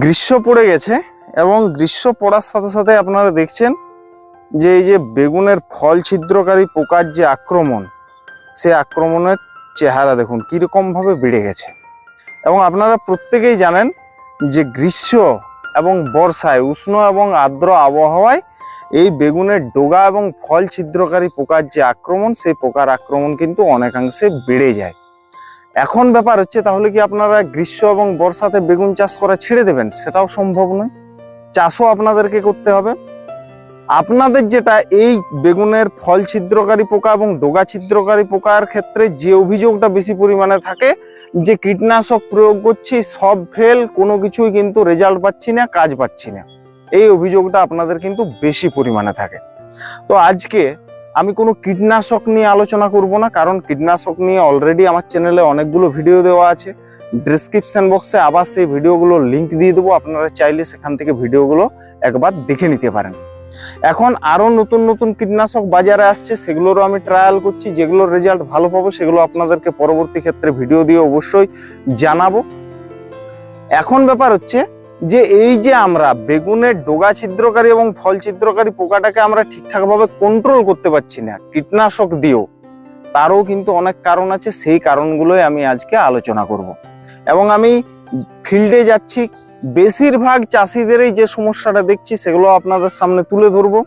গ্রীষ্ম পড়ে গেছে এবং গ্রীষ্ম পড়ার সাথে সাথে আপনারা দেখছেন যে এই যে বেগুনের ফল ছিদ্রকারী পোকার যে আক্রমণ সে আক্রমণের চেহারা দেখুন কীরকম ভাবে বেড়ে গেছে। এবং আপনারা প্রত্যেকেই জানেন যে গ্রীষ্ম এবং বর্ষায়, উষ্ণ এবং আর্দ্র আবহাওয়ায় এই বেগুনের ডোগা এবং ফল ছিদ্রকারী পোকার যে আক্রমণ, সেই পোকার আক্রমণ কিন্তু অনেকাংশে বেড়ে যায়। এখন ব্যাপার হচ্ছে তাহলে কি আপনারা গ্রীষ্ম এবং বর্ষাতে বেগুন চাষ করা ছেড়ে দেবেন? সেটাও সম্ভব নয়। চাষও আপনাদেরকে করতে হবে। আপনাদের যেটা এই বেগুনের ফল ছিদ্রকারী পোকা এবং ডোগা ছিদ্রকারী পোকার ক্ষেত্রে যে অভিযোগটা বেশি পরিমাণে থাকে, যে কীটনাশক প্রয়োগ করছি, সব ফেল, কোনো কিছুই কিন্তু রেজাল্ট পাচ্ছি না, কাজ পাচ্ছি না। এই অভিযোগটা আপনাদের কিন্তু বেশি পরিমাণে থাকে। তো আজকে আমি কোনো কীটনাশক নিয়ে আলোচনা করব না, কারণ কীটনাশক নিয়ে অলরেডি আমার চ্যানেলে অনেকগুলো ভিডিও দেওয়া আছে। ডিসক্রিপশন বক্সে আবার সেই ভিডিওগুলোর লিঙ্ক দিয়ে দেবো, আপনারা চাইলে সেখান থেকে ভিডিওগুলো একবার দেখে নিতে পারেন। এখন আরও নতুন নতুন কীটনাশক বাজারে আসছে, সেগুলোরও আমি ট্রায়াল করছি, যেগুলোর রেজাল্ট ভালো পাবো, সেগুলো আপনাদেরকে পরবর্তী ক্ষেত্রে ভিডিও দিয়ে অবশ্যই জানাব। এখন ব্যাপার হচ্ছে যে এই যে আমরা বেগুনের ডোগা ছিদ্রকারী এবং ফল ছিদ্রকারী পোকাটাকে আমরা ঠিকঠাকভাবে কন্ট্রোল করতে পারছি না, কীটনাশক দিয়েও, তারও কিন্তু অনেক কারণ আছে, সেই কারণগুলোই আমি আজকে আলোচনা করব। এবং আমি ফিল্ডে যাচ্ছি বেশিরভাগ চাষিদেরই যে সমস্যাটা দেখছি, সেগুলো আপনাদের সামনে তুলে ধরবো।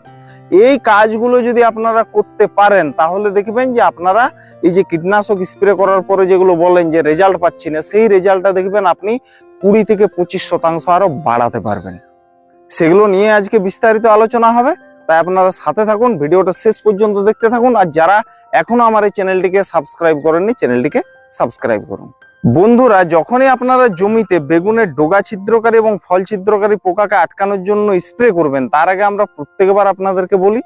এই কাজগুলো যদি আপনারা করতে পারেন, তাহলে দেখবেন যে আপনারা এই যে কীটনাশক স্প্রে করার পরে যেগুলো বলেন যে রেজাল্ট পাচ্ছি না, সেই রেজাল্টটা দেখবেন আপনি কুড়ি থেকে পঁচিশ শতাংশ আরও বাড়াতে পারবেন। সেগুলো নিয়ে আজকে বিস্তারিত আলোচনা হবে। তাই আপনারা সাথে থাকুন, ভিডিওটা শেষ পর্যন্ত দেখতে থাকুন। আর যারা এখনও আমার এই চ্যানেলটিকে সাবস্ক্রাইব করেননি, চ্যানেলটিকে সাবস্ক্রাইব করুন। বন্ধুরা, যখনই আপনারা জমিতে বেগুনের ডোগা ছিদ্রকারী এবং ফল ছিদ্রকারী পোকাকে আটকানোর জন্য স্প্রে করবেন, তার আগে আমরা প্রত্যেকবার আপনাদেরকে বলি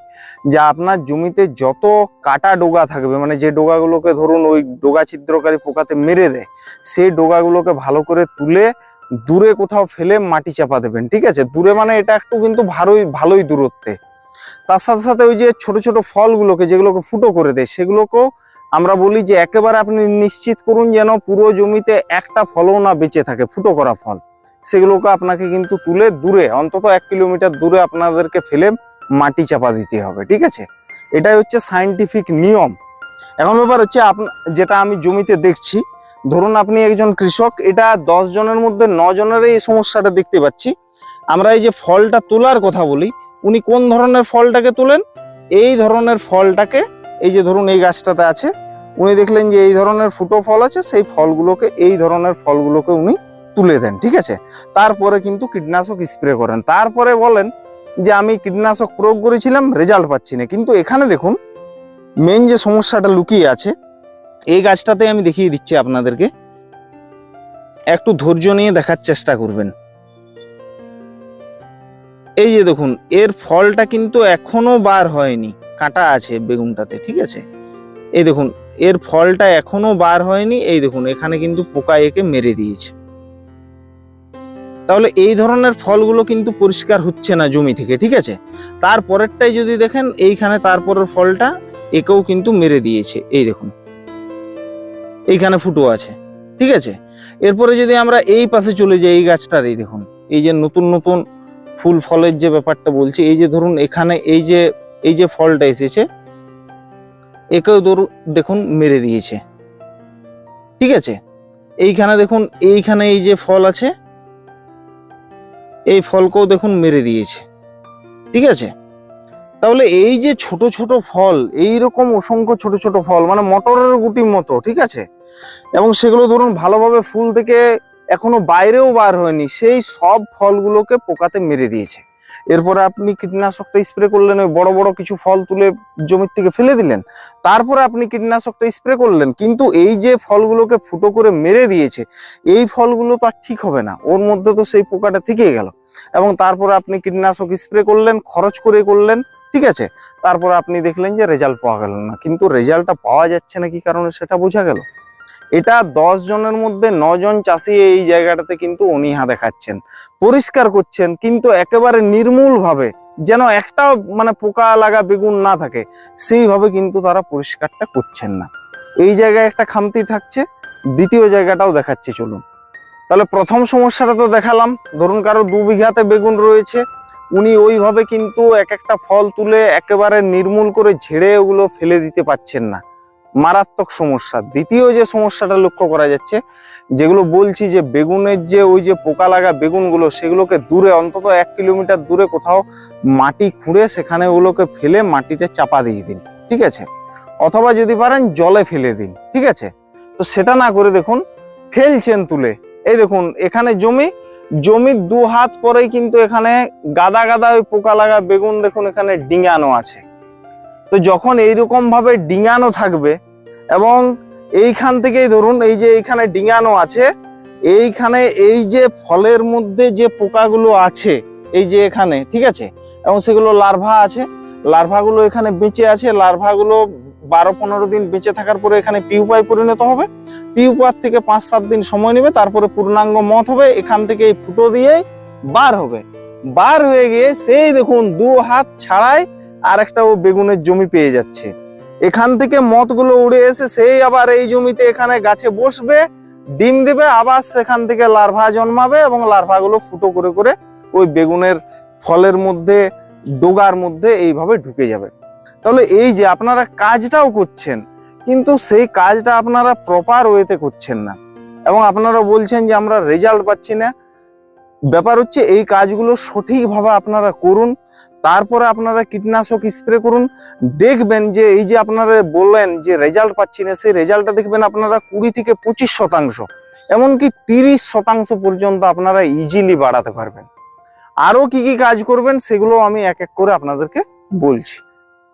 যে আপনার জমিতে যত কাটা ডোগা থাকবে মানে যে ডোগাগুলোকে ধরুন ওই ডোগা ছিদ্রকারী পোকাতে মেরে দেয়, সেই ডোগাগুলোকে ভালো করে তুলে দূরে কোথাও ফেলে মাটি চাপা দেবেন, ঠিক আছে? দূরে মানে এটা একটু কিন্তু ভালোই ভালোই দূরত্বে। তার সাথে সাথে ওই যে ছোট ছোট ফলগুলোকে যেগুলোকে ফুটো করে দেয়, সেগুলোকেও আমরা বলি যে একেবারে আপনি নিশ্চিত করুন যেন পুরো জমিতে একটা ফলও না বেঁচে থাকে, ফুটো করা ফল। সেগুলোকে আপনাকে কিন্তু তুলে দূরে, অন্তত এক কিলোমিটার দূরে আপনাদেরকে ফেলে মাটি চাপা দিতে হবে, ঠিক আছে? এটাই হচ্ছে সাইন্টিফিক নিয়ম। এখন ব্যাপার হচ্ছে যেটা আমি জমিতে দেখছি, ধরুন আপনি একজন কৃষক, এটা দশ জনের মধ্যে জনের এই সমস্যাটা দেখতে পাচ্ছি। আমরা এই যে ফলটা তোলার কথা বলি উনি কোন ধরনের ফলটাকে তোলেন? এই ধরনের ফলটাকে, এই যে ধরুন এই গাছটাতে আছে, উনি দেখলেন যে এই ধরনের ফুটো ফল আছে, সেই ফলগুলোকে, এই ধরনের ফলগুলোকে উনি তুলে দেন, ঠিক আছে? তারপরে কিন্তু কীটনাশক স্প্রে করেন। তারপরে বলেন যে আমি কীটনাশক প্রয়োগ করেছিলাম, রেজাল্ট পাচ্ছি না। কিন্তু এখানে দেখুন মেন যে সমস্যাটা লুকিয়ে আছে, এই গাছটাতে আমি দেখিয়ে দিচ্ছি আপনাদেরকে। একটু ধৈর্য নিয়ে দেখার চেষ্টা করবেন। এই যে দেখুন, এর ফলটা কিন্তু এখনও বার হয়নি। কাটা আছে বেগুনটাতে, ঠিক আছে? এই দেখুন, এর ফলটা এখনও বার হয়নি। এই দেখুন, এখানে কিন্তু পোকা একে মেরে দিয়েছে। তাহলে এই ধরনের ফলগুলো কিন্তু পরিষ্কার হচ্ছে না জমি থেকে, ঠিক আছে? তারপরেরটাই যদি দেখেন, এইখানে তারপরের ফলটা একেও কিন্তু মেরে দিয়েছে। এই দেখুন, এইখানে ফুটো আছে, ঠিক আছে? এরপরে যদি আমরা এই পাশে চলে যাই এই গাছটার, এই দেখুন, এই যে নতুন নতুন ফুল ফলের যে ব্যাপারটা বলছি, এই যে ধরুন এখানে এই যে এই যে ফলটা এসেছে, একেও ধরুন, দেখুন মেরে দিয়েছে। ঠিক আছে? এইখানে দেখুন, এইখানে এই যে ফল আছে, এই ফলকেও দেখুন মেরে দিয়েছে। ঠিক আছে? তাহলে এই যে ছোট ছোট ফল এই রকম অসংখ্য ছোট ছোট ফল মানে মটরের গুটির মতো, ঠিক আছে? এবং সেগুলো ধরুন ভালোভাবে ফুল থেকে এখনও বাইরেও বার হয়নি, সেই সব ফলগুলোকে পোকাতে মেরে দিয়েছে। এরপরে আপনি কীটনাশকটা স্প্রে করলেন, ওই বড় বড় কিছু ফল তুলে জমির থেকে ফেলে দিলেন, তারপরে আপনি কীটনাশকটা স্প্রে করলেন, কিন্তু এই যে ফলগুলোকে ফুটো করে মেরে দিয়েছে, এই ফলগুলো তো আর ঠিক হবে না, ওর মধ্যে তো সেই পোকাটা থেকে গেল। এবং তারপরে আপনি কীটনাশক স্প্রে করলেন, খরচ করে করলেন, ঠিক আছে? তারপর আপনি দেখলেন যে রেজাল্ট পাওয়া গেল না, কিন্তু রেজাল্টটা পাওয়া যাচ্ছে না কি কারণে সেটা বোঝা গেল। এটা দশ জনের মধ্যে নজন চাষি এই জায়গাটাতে কিন্তু অনীহা দেখাচ্ছেন, পরিষ্কার করছেন, কিন্তু একেবারে নির্মূল ভাবে যেন একটা মানে পোকা লাগা বেগুন না থাকে, সেইভাবে কিন্তু তারা পরিষ্কারটা করছেন না। এই জায়গায় একটা খামতি থাকছে, দ্বিতীয় জায়গাটাও দেখাচ্ছে, চলুন। তাহলে প্রথম সমস্যাটা তো দেখালাম, ধরুন কারও দু বিঘাতে বেগুন রয়েছে, উনি ওইভাবে কিন্তু এক একটা ফল তুলে একেবারে নির্মূল করে ঝেড়ে ওগুলো ফেলে দিতে পারছেন না। মারাত্মক সমস্যা। দ্বিতীয় যে সমস্যাটা লক্ষ্য করা যাচ্ছে, যেগুলো বলছি যে বেগুনের যে ওই যে পোকা লাগা বেগুনগুলো, সেগুলোকে দূরে, অন্তত এক কিলোমিটার দূরে কোথাও মাটি খুঁড়ে সেখানে ওগুলোকে ফেলে মাটিতে চাপা দিয়ে দিন, ঠিক আছে? অথবা যদি পারেন জলে ফেলে দিন, ঠিক আছে? তো সেটা না করে দেখুন, ফেলছেন তুলে। এই দেখুন, এখানে জমি, জমির দু হাত পরেই কিন্তু এখানে গাদা গাদা ওই পোকা লাগা বেগুন দেখুন এখানে ডিঙানো আছে। তো যখন এইরকম ভাবে ডিঙানো থাকবে এবং এইখান থেকেই ধরুন এই যে এইখানে ডিঙানো আছে, এইখানে এই যে ফলের মধ্যে যে পোকাগুলো আছে, এই যে এখানে, ঠিক আছে? এবং সেগুলো লার্ভা আছে, লার্ভাগুলো এখানে বেঁচে আছে, লার্ভাগুলো বারো পনেরো দিন বেঁচে থাকার পরে এখানে পিউপায় পরিণত হবে। পিউপার থেকে পাঁচ সাত দিন সময় নেবে, তারপরে পূর্ণাঙ্গ মত হবে, এখান থেকে এই ফুটো দিয়েই বার হবে। বার হয়ে গিয়ে সেই দেখুন দু হাত ছাড়াই আর একটা ও বেগুনের জমি পেয়ে যাচ্ছে। এখান থেকে মতগুলো উড়ে এসে সেই আবার এই জমিতে এখানে গাছে বসবে, ডিম দেবে, আবার সেখান থেকে লার্ভা জন্মাবে এবং লার্ভাগুলো ফুটো করে করে ওই বেগুনের ফলের মধ্যে, ডোগার মধ্যে এইভাবে ঢুকে যাবে। তাহলে এই যে আপনারা কাজটাও করছেন, কিন্তু সেই কাজটা আপনারা প্রপার ওয়েতে করছেন না। এবং আপনারা বলছেন যে আমরা রেজাল্ট পাচ্ছি না। ব্যাপার হচ্ছে এই কাজগুলো সঠিকভাবে আপনারা করুন, তারপরে আপনারা কীটনাশক স্প্রে করুন। দেখবেন যে এই যে আপনারা বললেন যে রেজাল্ট পাচ্ছি না, সেই রেজাল্টটা দেখবেন আপনারা কুড়ি থেকে পঁচিশ শতাংশ, এমনকি তিরিশ শতাংশ পর্যন্ত আপনারা ইজিলি বাড়াতে পারবেন। আরও কি কি কাজ করবেন সেগুলো আমি এক এক করে আপনাদেরকে বলছি।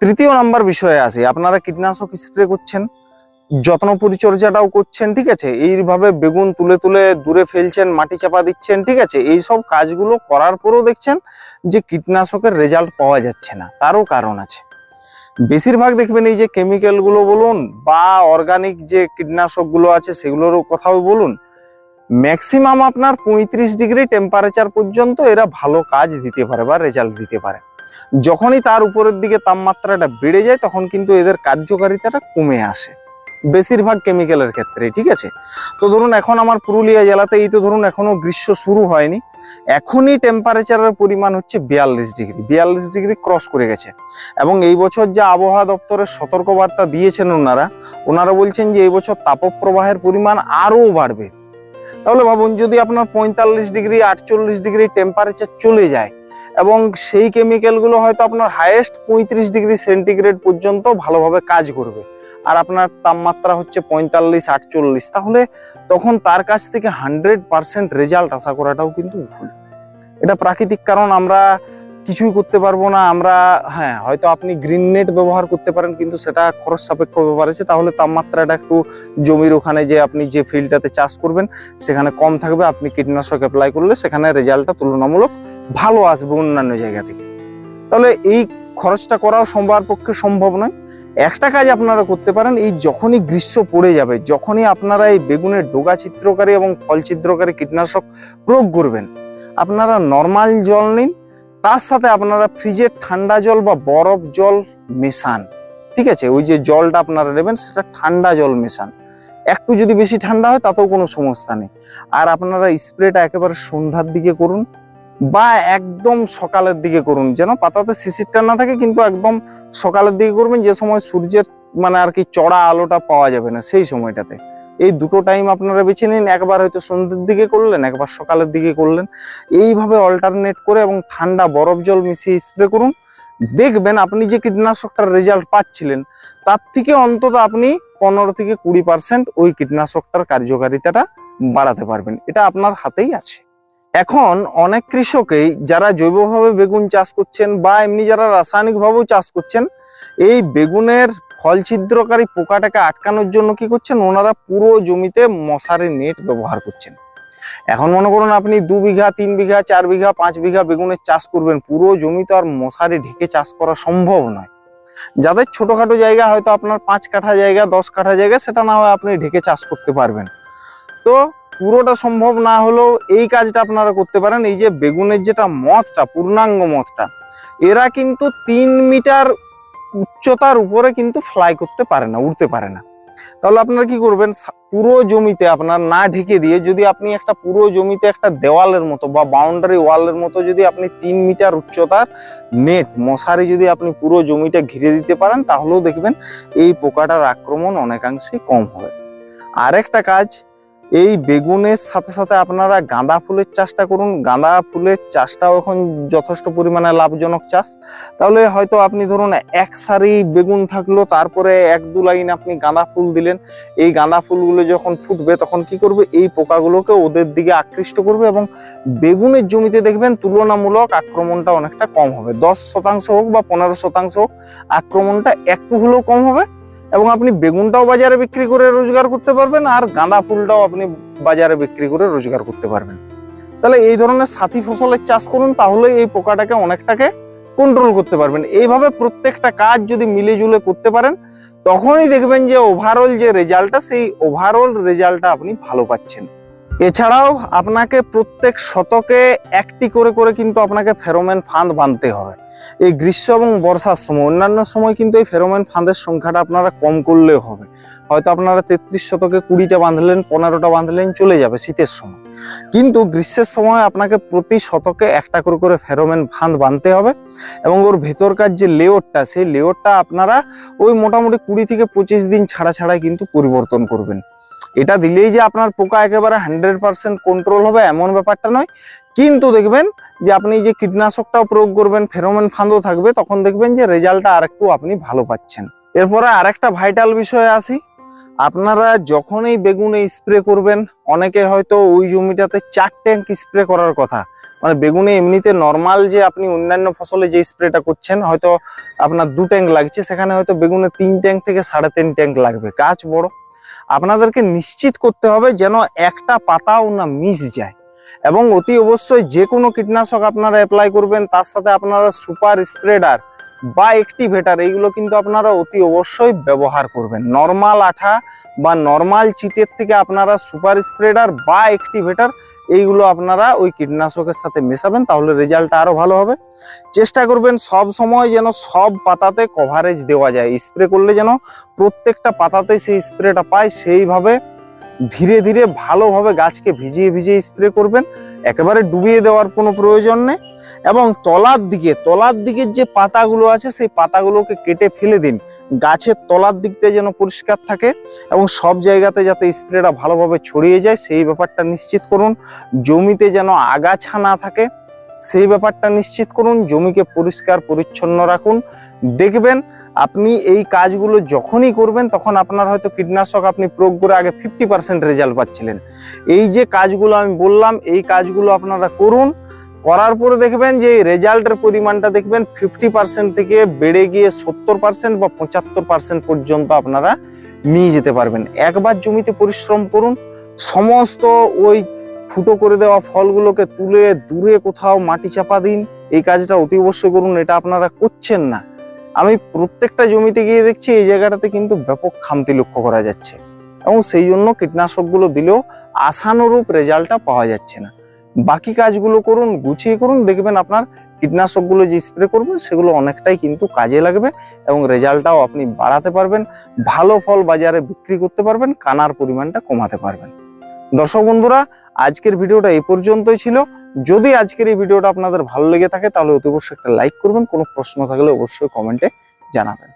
তৃতীয় নাম্বার বিষয়ে আসি, আপনারা কীটনাশক স্প্রে করছেন যত্ন পরিচর্যাটাও করছেন, ঠিক আছে? এইভাবে বেগুন তুলে তুলে দূরে ফেলছেন, মাটি চাপা দিচ্ছেন, ঠিক আছে? এই সব কাজগুলো করার পরেও দেখছেন যে কীটনাশকের রেজাল্ট পাওয়া যাচ্ছে না, তারও কারণ আছে। বেশিরভাগ দেখবেন এই যে কেমিক্যালগুলো বলুন বা অর্গানিক যে কীটনাশকগুলো আছে সেগুলোরও কথাও বলুন, ম্যাক্সিমাম আপনার পঁয়ত্রিশ ডিগ্রি টেম্পারেচার পর্যন্ত এরা ভালো কাজ দিতে পারে বা রেজাল্ট দিতে পারে। যখনই তার উপরের দিকে তাপমাত্রাটা বেড়ে যায়, তখন কিন্তু এদের কার্যকারিতাটা কমে আসে। বেশিরভাগ কেমিক্যালের ক্ষেত্রে ঠিক আছে? তো ধরুন এখন আমার পুরুলিয়া জেলাতে এই তো ধরুন এখনও গ্রীষ্ম শুরু হয়নি। এখনই টেম্পারেচারের পরিমাণ হচ্ছে বিয়াল্লিশ ডিগ্রি। বিয়াল্লিশ ডিগ্রি ক্রস করে গেছে। এবং এই বছর যা আবহাওয়া দপ্তরের সতর্কবার্তা দিয়েছেন ওনারা ওনারা বলছেন যে এই বছর তাপপ্রবাহের পরিমাণ আরও বাড়বে। তাহলে ভাবুন, যদি আপনার পঁয়তাল্লিশ ডিগ্রি, আটচল্লিশ ডিগ্রি টেম্পারেচার চলে যায়, এবং সেই কেমিক্যালগুলো হয়তো আপনার হায়েস্ট পঁয়ত্রিশ ডিগ্রি সেন্টিগ্রেড পর্যন্ত ভালোভাবে কাজ করবে। আর আপনার তাপমাত্রা হচ্ছে পঁয়তাল্লিশ, আটচল্লিশ, তাহলে তখন তার কাছ থেকে হান্ড্রেড পার্সেন্ট রেজাল্ট আশা করাটাও কিন্তু ভুল। এটা প্রাকৃতিক কারণ, আমরা কিছুই করতে পারব না, আমরা হ্যাঁ হয়তো আপনি গ্রিন নেট ব্যবহার করতে পারেন, কিন্তু সেটা খরচ সাপেক্ষ ব্যাপার আছে, তাহলে তাপমাত্রাটা একটু জমির ওখানে যে আপনি যে ফিল্ডটাতে চাষ করবেন, সেখানে কম থাকবে, আপনি কীটনাশক অ্যাপ্লাই করলে সেখানে রেজাল্টটা তুলনামূলক ভালো আসবে অন্যান্য জায়গা থেকে। তাহলে এই খরচটা করাও সবার পক্ষে সম্ভব নয়। একটা কাজ আপনারা করতে পারেন, এই যখনই গ্রীষ্ম পড়ে যাবে, যখনই আপনারা এই বেগুনের ডোগা চিত্রকারী এবং ফল চিত্রকারী কীটনাশক প্রয়োগ করবেন, আপনারা নর্মাল জল নিন, তার সাথে আপনারা ফ্রিজের ঠান্ডা জল বা বরফ জল মেশান, ঠিক আছে? ওই যে জলটা আপনারা নেবেন, সেটা ঠান্ডা জল মেশান। একটু যদি বেশি ঠান্ডা হয়, তাতেও কোনো সমস্যা নেই। আর আপনারা স্প্রেটা একেবারে সন্ধ্যার দিকে করুন বা একদম সকালের দিকে করুন। যেন পাতাতে শিশিরটা না থাকে, কিন্তু একদম সকালের দিকে করবেন, যে সময় সূর্যের মানে আর কি চড়া আলোটা পাওয়া যাবে না সেই সময়টাতে। এই দুটো টাইম আপনারা বেছে নিন, একবার হয়তো সন্ধ্যের দিকে করলেন, একবার সকালের দিকে করলেন। এইভাবে অল্টারনেট করে এবং ঠান্ডা বরফ জল মিশিয়ে স্প্রে করুন। দেখবেন আপনি যে কীটনাশকটার রেজাল্ট পাচ্ছিলেন, তার থেকে অন্তত আপনি পনেরো থেকে কুড়ি পার্সেন্ট ওই কীটনাশকটার কার্যকারিতাটা বাড়াতে পারবেন। এটা আপনার হাতেই আছে। এখন অনেক কৃষকেই যারা জৈবভাবে বেগুন চাষ করছেন বা এমনি যারা রাসায়নিকভাবেও চাষ করছেন, এই বেগুনের ফল ছিদ্রকারী পোকাটাকে আটকানোর জন্য কি করছেন? ওনারা পুরো জমিতে মশারি নেট ব্যবহার করছেন। এখন মনে করুন আপনি দু বিঘা, তিন বিঘা, চার বিঘা, পাঁচ বিঘা বেগুনের চাষ করবেন, পুরো জমি তো আর মশারি ঢেকে চাষ করা সম্ভব নয়। যাদের ছোটখাটো জায়গা হয়তো আপনার পাঁচ কাঠা জায়গা, দশ কাঠা জায়গা, সেটা না হয় আপনি ঢেকে চাষ করতে পারবেন। তো পুরোটা সম্ভব না হলেও এই কাজটা আপনারা করতে পারেন। এই যে বেগুনের যেটা মথটা, পূর্ণাঙ্গ মথটা, এরা কিন্তু তিন মিটার উচ্চতার উপরে কিন্তু ফ্লাই করতে পারে না, উড়তে পারে না। তাহলে আপনারা কি করবেন? পুরো জমিতে আপনার না ঢেকে দিয়ে যদি আপনি একটা পুরো জমিতে একটা দেওয়ালের মতো বা বাউন্ডারি ওয়ালের মতো যদি আপনি তিন মিটার উচ্চতার নেট মশারি যদি আপনি পুরো জমিটা ঘিরে দিতে পারেন, তাহলেও দেখবেন এই পোকাটার আক্রমণ অনেকাংশে কম হবে। আরেকটা কাজ এই বেগুনের সাথে সাথে আপনারা গাঁদা ফুলের চাষটা করুন। গাঁদা ফুলের চাষটাও এখন যথেষ্ট পরিমাণে লাভজনক চাষ। তাহলে হয়তো আপনি ধরুন এক সারি বেগুন থাকল, তারপরে এক দু লাইন আপনি গাঁদা ফুল দিলেন। এই গাঁদা ফুলগুলো যখন ফুটবে, তখন কি করবে? এই পোকাগুলোকে ওদের দিকে আকৃষ্ট করবে এবং বেগুনের জমিতে দেখবেন তুলনামূলক আক্রমণটা অনেকটা কম হবে। দশ শতাংশ হোক বা পনেরো শতাংশ হোক, আক্রমণটা একটু হলেও কম হবে। এবং আপনি বেগুনটাও বাজারে বিক্রি করে রোজগার করতে পারবেন, আর গাঁদা ফুলটাও আপনি বাজারে বিক্রি করে রোজগার করতে পারবেন। তাহলে এই ধরনের সাথী ফসলের চাষ করুন তাহলে এই পোকাটাকে অনেকটাকে কন্ট্রোল করতে পারবেন। এইভাবে প্রত্যেকটা কাজ যদি মিলে জুলে করতে পারেন, তখনই দেখবেন যে ওভারঅল যে রেজাল্টটা সেই ওভারঅল রেজাল্টটা আপনি ভালো পাচ্ছেন। এছাড়াও আপনাকে প্রত্যেক শতকে একটি করে করে কিন্তু আপনাকে ফেরোমেন ফাঁদ বাঁধতে হবে এই গ্রীষ্ম এবং বর্ষার সময়, অন্যান্য সময় কিন্তু এই ফেরোমেন ফাঁদের সংখ্যাটা আপনারা কম করলেও হবে। হয়তো আপনারা তেত্রিশ শতকে কুড়িটা বাঁধলেন, পনেরোটা বাঁধলেন, চলে যাবে শীতের সময়। কিন্তু গ্রীষ্মের সময় আপনাকে প্রতি শতকে একটা করে করে ফেরোমেন ফাঁদ বাঁধতে হবে এবং ওর ভেতরকার যে লেয়ারটা সেই লেয়ারটা আপনারা ওই মোটামুটি কুড়ি থেকে পঁচিশ দিন ছাড়া ছাড়াই কিন্তু পরিবর্তন করবেন। এটা দিলেই যে আপনার পোকা একেবারে হান্ড্রেড পার্সেন্ট কন্ট্রোল হবে, এমন ব্যাপারটা নয়। কিন্তু দেখবেন যে আপনি যে কীটনাশকটাও প্রয়োগ করবেন ফেরোমেন ফাঁদও থাকবে, তখন দেখবেন যে রেজাল্টটা আরেকটু আপনি ভালো পাচ্ছেন। এরপরে আরেকটা ভাইটাল বিষয়ে আসি। আপনারা যখনই বেগুনে স্প্রে করবেন, অনেকে হয়তো ওই জমিটাতে চার ট্যাঙ্ক স্প্রে করার কথা। মানে বেগুনে এমনিতে নর্মাল যে আপনি অন্যান্য ফসলে যে স্প্রেটা করছেন, হয়তো আপনার দু ট্যাঙ্ক লাগছে, সেখানে হয়তো বেগুনে তিন ট্যাঙ্ক থেকে সাড়ে তিন ট্যাঙ্ক লাগবে। গাছ বড়। আপনাদেরকে নিশ্চিত করতে হবে যেন একটা পাতাও না মিস যায়। এবং অতি অবশ্যই যে কোনো কীটনাশক আপনারা অ্যাপ্লাই করবেন, তার সাথে আপনারা সুপার স্প্রেডার বা অ্যাক্টিভেটার এইগুলো কিন্তু আপনারা অতি অবশ্যই ব্যবহার করবেন। নর্মাল আঠা বা নর্মাল চিটের থেকে আপনারা সুপার স্প্রেডার বা অ্যাক্টিভেটার এইগুলো আপনারা ওই কীটনাশকের সাথে মেশাবেন, তাহলে রেজাল্টটা আরও ভালো হবে। চেষ্টা করবেন সব সময় যেন সব পাতাতে কভারেজ দেওয়া যায়। স্প্রে করলে যেন প্রত্যেকটা পাতাতে সেই স্প্রেটা পায়, সেইভাবে ধীরে ধীরে ভালোভাবে গাছকে ভিজিয়ে ভিজিয়ে স্প্রে করবেন। একেবারে ডুবিয়ে দেওয়ার কোনো প্রয়োজন নেই। এবং তলার দিকে, তলার দিকের যে পাতাগুলো আছে, সেই পাতাগুলোকে কেটে ফেলে দিন। গাছের তলার দিকটা যেন পরিষ্কার থাকে এবং সব জায়গাতে যাতে স্প্রেটা ভালোভাবে ছড়িয়ে যায়, সেই ব্যাপারটা নিশ্চিত করুন। জমিতে যেন আগাছা না থাকে সেই ব্যাপারটা নিশ্চিত করুন, জমিকে পরিষ্কার, পরিচ্ছন্ন রাখুন। দেখবেন আপনি এই কাজগুলো যখনই করবেন, তখন আপনার হয়তো কীটনাশক আপনি প্রয়োগ করে আগে ফিফটি পার্সেন্ট রেজাল্ট পাচ্ছিলেন। এই যে কাজগুলো আমি বললাম, এই কাজগুলো আপনারা করুন। করার পরে দেখবেন যে এই রেজাল্টের পরিমাণটা দেখবেন ফিফটি পার্সেন্ট থেকে বেড়ে গিয়ে সত্তর পার্সেন্ট বা পঁচাত্তর পার্সেন্ট পর্যন্ত আপনারা নিয়ে যেতে পারবেন। একবার জমিতে পরিশ্রম করুন। সমস্ত ওই ফুটো করে দেওয়া ফলগুলোকে তুলে দূরে কোথাও মাটি চাপা দিন। এই কাজটা অতি অবশ্যই করুন, এটা আপনারা করছেন না। আমি প্রত্যেকটা জমিতে গিয়ে দেখছি, এই জায়গাটাতে কিন্তু ব্যাপক খামতি লক্ষ্য করা যাচ্ছে। এবং সেই জন্য কীটনাশকগুলো দিলেও আশানুরূপ রেজাল্টটা পাওয়া যাচ্ছে না। বাকি কাজগুলো করুন, গুছিয়ে করুন, দেখবেন আপনার কীটনাশকগুলো যে স্প্রে করবেন, সেগুলো অনেকটাই কিন্তু কাজে লাগবে এবং রেজাল্টটাও আপনি বাড়াতে পারবেন, ভালো ফল বাজারে বিক্রি করতে পারবেন, কানার পরিমাণটা কমাতে পারবেন। দর্শক বন্ধুরা, আজকের ভিডিওটা এই পর্যন্তই ছিল। যদি আজকের এই ভিডিওটা আপনাদের ভালো লেগে থাকে, তাহলে অতি অবশ্যই একটা লাইক করবেন। কোনো প্রশ্ন থাকলে অবশ্যই কমেন্টে জানাবেন।